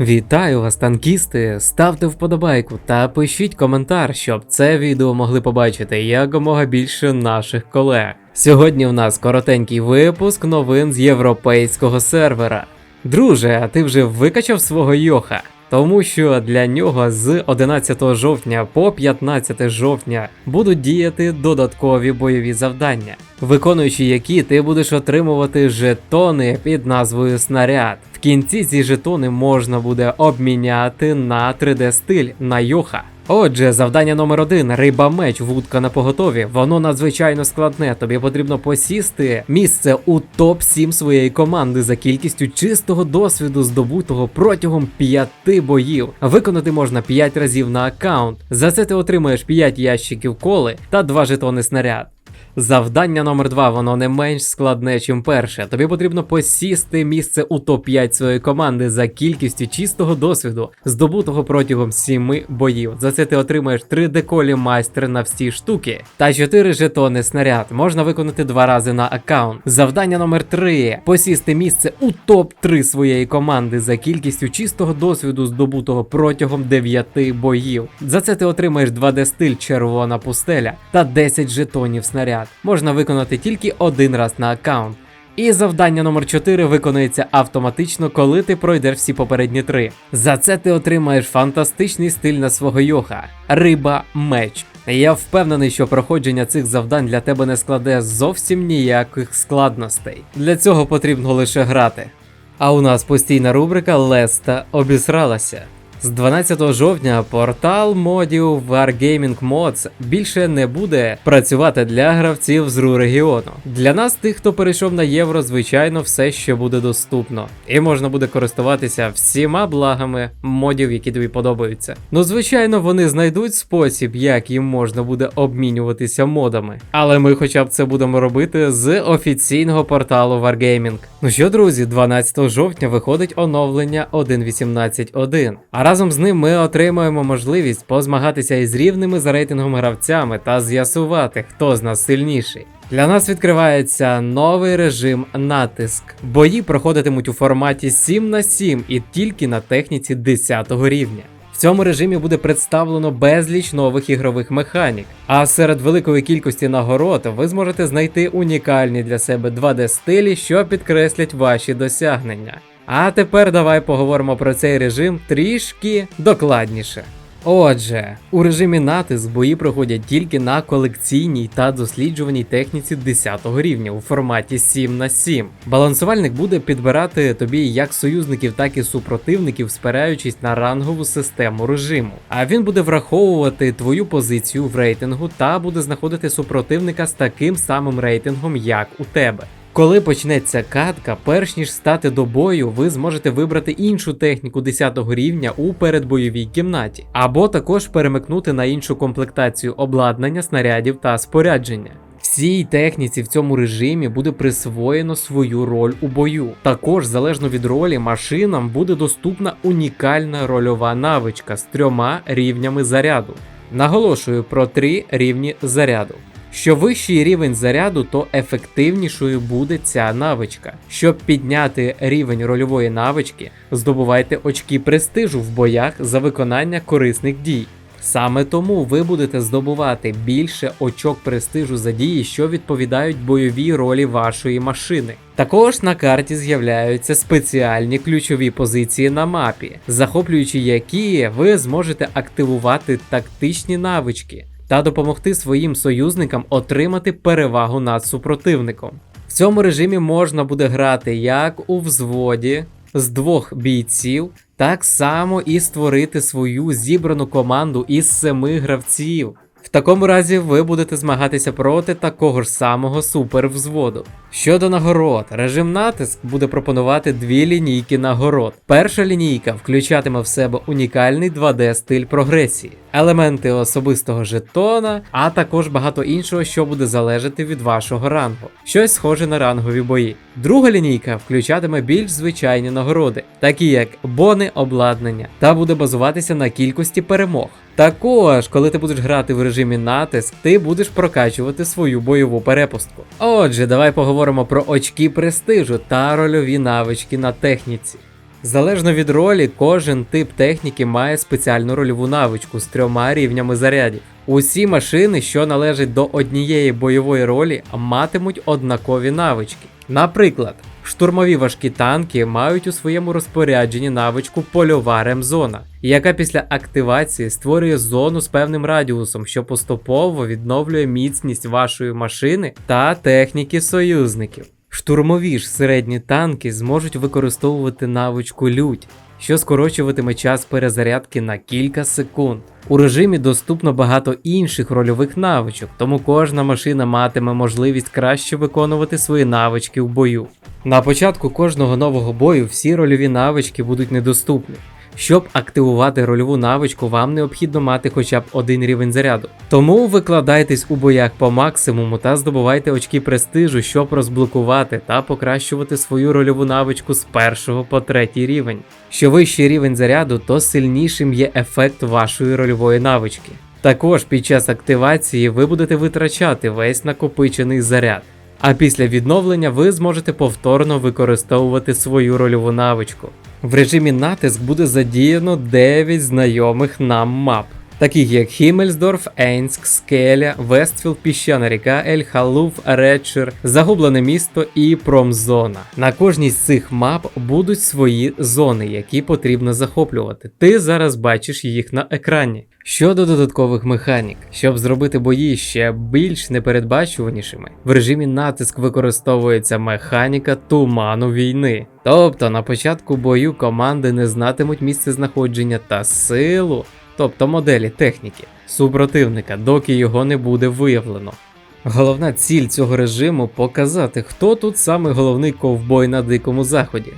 Вітаю вас, танкісти! Ставте вподобайку та пишіть коментар, щоб це відео могли побачити якомога більше наших колег. Сьогодні в нас коротенький випуск новин з європейського сервера. Друже, а ти вже викачав свого йоха? Тому що для нього з 11 жовтня по 15 жовтня будуть діяти додаткові бойові завдання, виконуючи які ти будеш отримувати жетони під назвою снаряд. Кінці ці жетони можна буде обміняти на 3D стиль на йоха. Отже, завдання номер один риба меч, вудка на поготові. Воно надзвичайно складне. Тобі потрібно посісти місце у топ-7 своєї команди за кількістю чистого досвіду, здобутого протягом 5 боїв. Виконати можна 5 разів на аккаунт. За це ти отримаєш 5 ящиків коли та 2 жетони снаряд. Завдання номер 2 воно не менш складне, чим перше. Тобі потрібно посісти місце у топ-5 своєї команди за кількістю чистого досвіду, здобутого протягом 7 боїв. За це ти отримаєш 3 деколі майстер на всі штуки та 4 жетони снаряд. Можна виконати два рази на аккаунт. Завдання номер 3 посісти місце у топ-3 своєї команди за кількістю чистого досвіду, здобутого протягом 9 боїв. За це ти отримаєш 2D стиль червона пустеля та 10 жетонів снаряд. Можна виконати тільки один раз на аккаунт. І завдання номер 4 виконується автоматично, коли ти пройдеш всі попередні три. За це ти отримаєш фантастичний стиль на свого йоха риба меч. Я впевнений, що проходження цих завдань для тебе не складе зовсім ніяких складностей. Для цього потрібно лише грати. А у нас постійна рубрика Леста обісралася. З 12 жовтня портал модів Wargaming Mods більше не буде працювати для гравців з РУ регіону. Для нас, тих, хто перейшов на євро, звичайно, все ще буде доступно, і можна буде користуватися всіма благами модів, які тобі подобаються. Ну, звичайно, вони знайдуть спосіб, як їм можна буде обмінюватися модами. Але ми, хоча б це будемо робити з офіційного порталу Wargaming. Ну що, друзі, 12 жовтня виходить оновлення 1.18.1. А разом з ним ми отримаємо можливість позмагатися із рівними за рейтингом гравцями та з'ясувати, хто з нас сильніший. Для нас відкривається новий режим натиск. Бої проходитимуть у форматі 7 на 7 і тільки на техніці 10 рівня. В цьому режимі буде представлено безліч нових ігрових механік, а серед великої кількості нагород ви зможете знайти унікальні для себе 2D стилі, що підкреслять ваші досягнення. А тепер давай поговоримо про цей режим трішки докладніше. Отже, у режимі натиск бої проходять тільки на колекційній та досліджуваній техніці 10 рівня у форматі 7 на 7. Балансувальник буде підбирати тобі як союзників, так і супротивників, спираючись на рангову систему режиму. А він буде враховувати твою позицію в рейтингу та буде знаходити супротивника з таким самим рейтингом, як у тебе. Коли почнеться катка, перш ніж стати до бою, ви зможете вибрати іншу техніку 10 рівня у передбойовій кімнаті, або також перемикнути на іншу комплектацію обладнання, снарядів та спорядження. Всій техніці в цьому режимі буде присвоєно свою роль у бою. Також, залежно від ролі, машинам буде доступна унікальна рольова навичка з трьома рівнями заряду. Наголошую про три рівні заряду. Що вищий рівень заряду, то ефективнішою буде ця навичка. Щоб підняти рівень рольової навички, здобувайте очки престижу в боях за виконання корисних дій. Саме тому ви будете здобувати більше очок престижу за дії, що відповідають бойовій ролі вашої машини. Також на карті з'являються спеціальні ключові позиції на мапі, захоплюючи які ви зможете активувати тактичні навички та допомогти своїм союзникам отримати перевагу над супротивником. В цьому режимі можна буде грати як у взводі з двох бійців, так само і створити свою зібрану команду із семи гравців. В такому разі ви будете змагатися проти такого ж самого супервзводу. Щодо нагород, режим натиск буде пропонувати дві лінійки нагород. Перша лінійка включатиме в себе унікальний 2D стиль прогресії, елементи особистого жетона, а також багато іншого, що буде залежати від вашого рангу. Щось схоже на рангові бої. Друга лінійка включатиме більш звичайні нагороди, такі як бони обладнання, та буде базуватися на кількості перемог. Також, коли ти будеш грати в режимі натиск, ти будеш прокачувати свою бойову перепустку. Отже, давай поговоримо про очки престижу та рольові навички на техніці. Залежно від ролі, кожен тип техніки має спеціальну рольову навичку з трьома рівнями зарядів. Усі машини, що належать до однієї бойової ролі, матимуть однакові навички. Наприклад, штурмові важкі танки мають у своєму розпорядженні навичку польова ремзона, яка після активації створює зону з певним радіусом, що поступово відновлює міцність вашої машини та техніки союзників. Штурмові ж середні танки зможуть використовувати навичку лють, що скорочуватиме час перезарядки на кілька секунд. У режимі доступно багато інших рольових навичок, тому кожна машина матиме можливість краще виконувати свої навички в бою. На початку кожного нового бою всі рольові навички будуть недоступні. Щоб активувати рольову навичку, вам необхідно мати хоча б один рівень заряду. Тому викладайтесь у боях по максимуму та здобувайте очки престижу, щоб розблокувати та покращувати свою рольову навичку з першого по третій рівень. Що вищий рівень заряду, то сильнішим є ефект вашої рольової навички. Також під час активації ви будете витрачати весь накопичений заряд. А після відновлення ви зможете повторно використовувати свою рольову навичку. В режимі натиск буде задіяно 9 знайомих нам мап, таких як Хіммельсдорф, Ейнськ, Скеля, Вестфілд, Піщана ріка, Ель Халуф, Редшир, Загублене місто і Промзона. На кожній з цих мап будуть свої зони, які потрібно захоплювати. Ти зараз бачиш їх на екрані. Щодо додаткових механік, щоб зробити бої ще більш непередбачуванішими, в режимі натиск використовується механіка туману війни. Тобто на початку бою команди не знатимуть місце знаходження та силу, тобто моделі техніки, супротивника, доки його не буде виявлено. Головна ціль цього режиму показати, хто тут саме головний ковбой на дикому заході.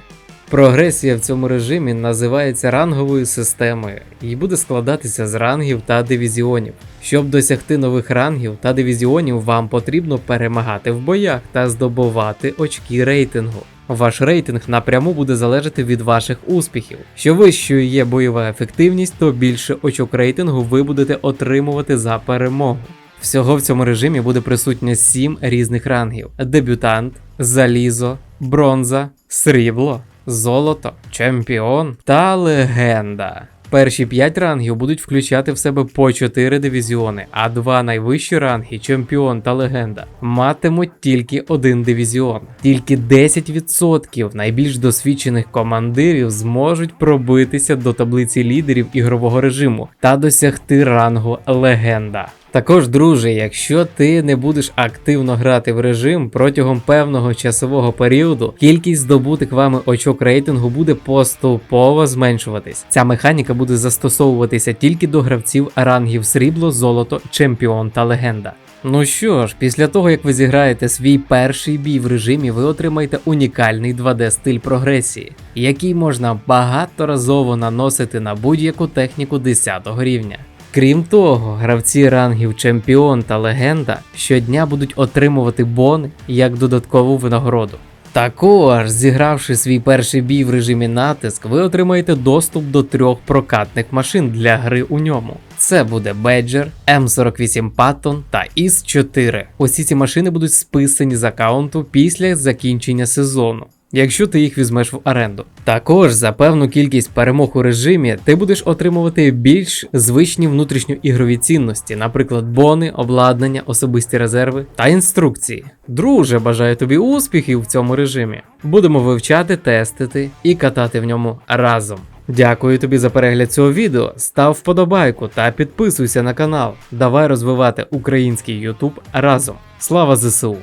Прогресія в цьому режимі називається ранговою системою і буде складатися з рангів та дивізіонів. Щоб досягти нових рангів та дивізіонів, вам потрібно перемагати в боях та здобувати очки рейтингу. Ваш рейтинг напряму буде залежати від ваших успіхів. Що вищою є бойова ефективність, то більше очок рейтингу ви будете отримувати за перемогу. Всього в цьому режимі буде присутньо 7 різних рангів: дебютант, залізо, бронза, срібло, золото, чемпіон та легенда. Перші 5 рангів будуть включати в себе по 4 дивізіони, а два найвищі ранги, чемпіон та легенда, матимуть тільки один дивізіон. Тільки 10% найбільш досвідчених командирів зможуть пробитися до таблиці лідерів ігрового режиму та досягти рангу легенда. Також, друже, якщо ти не будеш активно грати в режим протягом певного часового періоду, кількість здобутих вами очок рейтингу буде поступово зменшуватись. Ця механіка буде застосовуватися тільки до гравців рангів срібло, золото, чемпіон та легенда. Ну що ж, після того як ви зіграєте свій перший бій в режимі, ви отримаєте унікальний 2D стиль прогресії, який можна багаторазово наносити на будь-яку техніку 10 рівня. Крім того, гравці рангів чемпіон та легенда щодня будуть отримувати бони як додаткову винагороду. Також, зігравши свій перший бій в режимі натиск, ви отримаєте доступ до трьох прокатних машин для гри у ньому. Це буде Badger, М48 Patton та IS-4. Усі ці машини будуть списані з аккаунту після закінчення сезону. Якщо ти їх візьмеш в оренду, також за певну кількість перемог у режимі ти будеш отримувати більш звичні внутрішньоігрові цінності, наприклад, бони, обладнання, особисті резерви та інструкції. Друже, бажаю тобі успіхів в цьому режимі. Будемо вивчати, тестити і катати в ньому разом. Дякую тобі за перегляд цього відео. Став вподобайку та підписуйся на канал. Давай розвивати український YouTube разом. Слава ЗСУ!